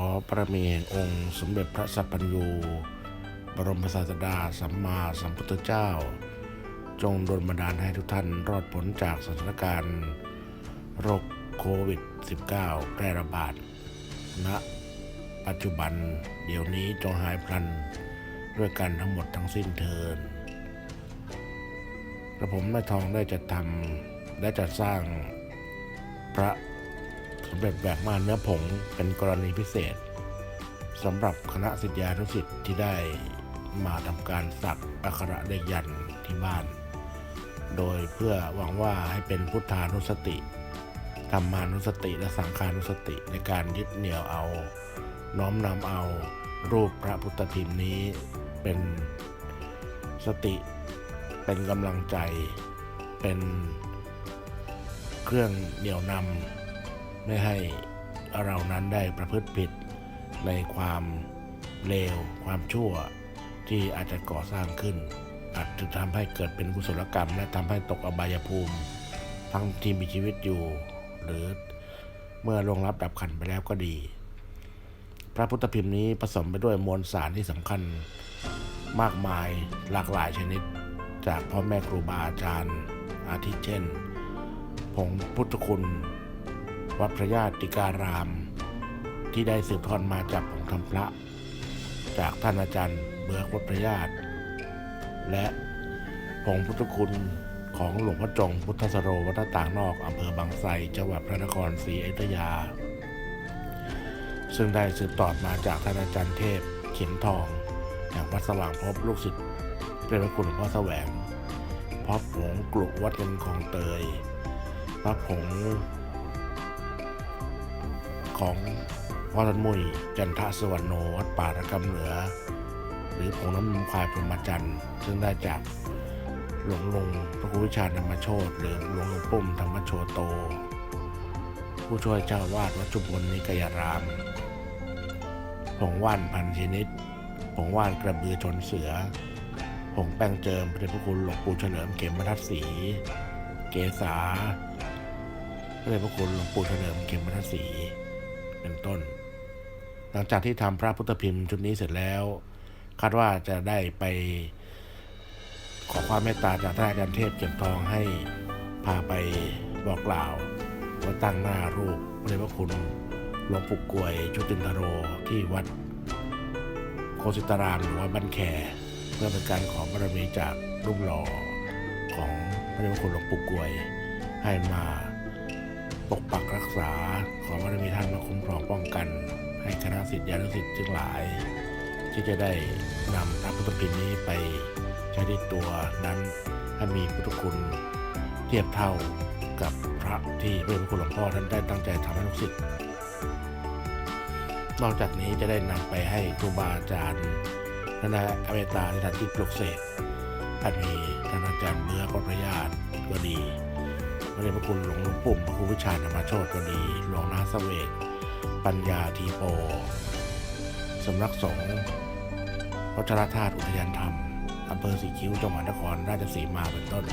อประเมงองค์ สมเด็จพระสัพพัญญูบรมศาสดาสัมมาสัมพุทธเจ้า จงดลบันดาลให้ทุกท่านรอดพ้นจากสถานการณ์โรคโควิด -19 แพร่ระบาดณปัจจุบันเดี๋ยวนี้จงหายพลันด้วยกันทั้งหมดทั้งสิ้นเทินกระผมแม่ทองได้จัดทำและจัดสร้างพระ สมเด็จแบบมาเนื้อผงเป็นกรณีพิเศษสำหรับคณะศิษยานุศิษย์ที่ได้มาทำการสักอักขระเลขยันที่บ้าน โดยเพื่อหวังว่าให้เป็นพุทธานุสติธรรมานุสติและสังขานุสติในการยึดเหนี่ยวเอา น้อมนำเอารูปพระพุทธพิมพ์นี้เป็นสติเป็นกำลังใจเป็นเครื่องเหนี่ยวนำ ไม่ให้เรานั้นได้ประพฤติผิดในความเลว ความชั่วที่อาจจะก่อสร้างขึ้น อาจจะทำให้เกิดเป็นกุศลกรรม และทำให้ตกอบายภูมิ ทั้งที่มีชีวิตอยู่ หรือเมื่อลงรับดับขันไปแล้วก็ดี พระพุทธพิมพ์นี้ผสมไปด้วยมวลสารที่สำคัญมากมายหลากหลายชนิด จากพ่อแม่ครูบาอาจารย์ อาทิเช่น ผงพุทธคุณ วัดพระญาติการาม ที่ได้สืบทอดมาจากผงธรรมพระ จากท่านอาจารย์เบือกวัดพระญาติ และผงพุทธคุณของหลวงพ่อจงพุทธสโรวัดหน้าต่างนอกอำเภอบางไทรจังหวัดพระนครศรีอยุธยา ซึ่งได้สืบต่อมาจากท่านอาจารย์เทพเขียนทองแห่งวัดสว่างพบลูกศิษย์เป็นพระคุณหลวงพ่อแสวงพระผงกลุกวัดเงินคลองเตยพระผง ของพ่อท่านมุยจันทสวรรณโนวัดป่าระกำเหนือ หรือผงน้ำนมควายพรหมจันทร์ซึ่งได้จากหลวงลุงพระครูวิชาธรรมโชตหรือหลวงลุงปุ้มธรรมโชโต ผู้ช่วยเจ้าวาดวัดจุบลนิกยารามผงว่านพันชนิดผงว่านกระบือชนเสือผงแป้งเจิมพระเดชพระคุณหลวงปู่เฉลิมเข็มรรทัดศรีเกษาพระเดชพระคุณหลวงปู่เฉลิมเข็มรรทัดศรี เป็นต้น หลังจากที่ทำพระพุทธพิมพ์ชุดนี้เสร็จแล้ว คาดว่าจะได้ไป ขอความเมตตาจากท่านอาจารย์เทพเก็บทองให้พาไปบอกกล่าวว่าตั้งหน้ารูปพระเดชพระคุณหลวงปู่กวยชุตินทโรที่วัดโคสิตารามหรือว่าบ้านแคเพื่อเป็นการขอบารมีจากรูปหล่อของพระเดชพระคุณหลวงปู่กวยให้มา ปกปักรักษา ขอบารมีท่านมาคุ้มครองป้องกัน ให้คณะสิทธิานุสิทธิ์ทั้งหลาย ที่จะได้นำพระพุทธพิมพ์นี้ไปใช้ในตัวนั้นให้มีพุทธคุณเทียบเท่ากับพระที่พระเดชพระคุณหลวงพ่อท่านได้ตั้งใจทำให้ลูกศิษย์นอกจากนี้จะได้นำไปให้ครูบาอาจารย์คณะอเมตตาในทานที่ปลุกเสกท่านมีท่านอาจารย์เมื่อวัดพระญาติก็ดี พระเดชพระคุณหลวงหลวงปุ่มพระครูวิชาธรรมโชตก็ดีหลวงนาสเวกปัญญาทีโปสำนักสงฆ์วัชรธาตุอุทยานธรรมอำเภอสีคิ้วจังหวัดนครราชสีมาเป็นต้น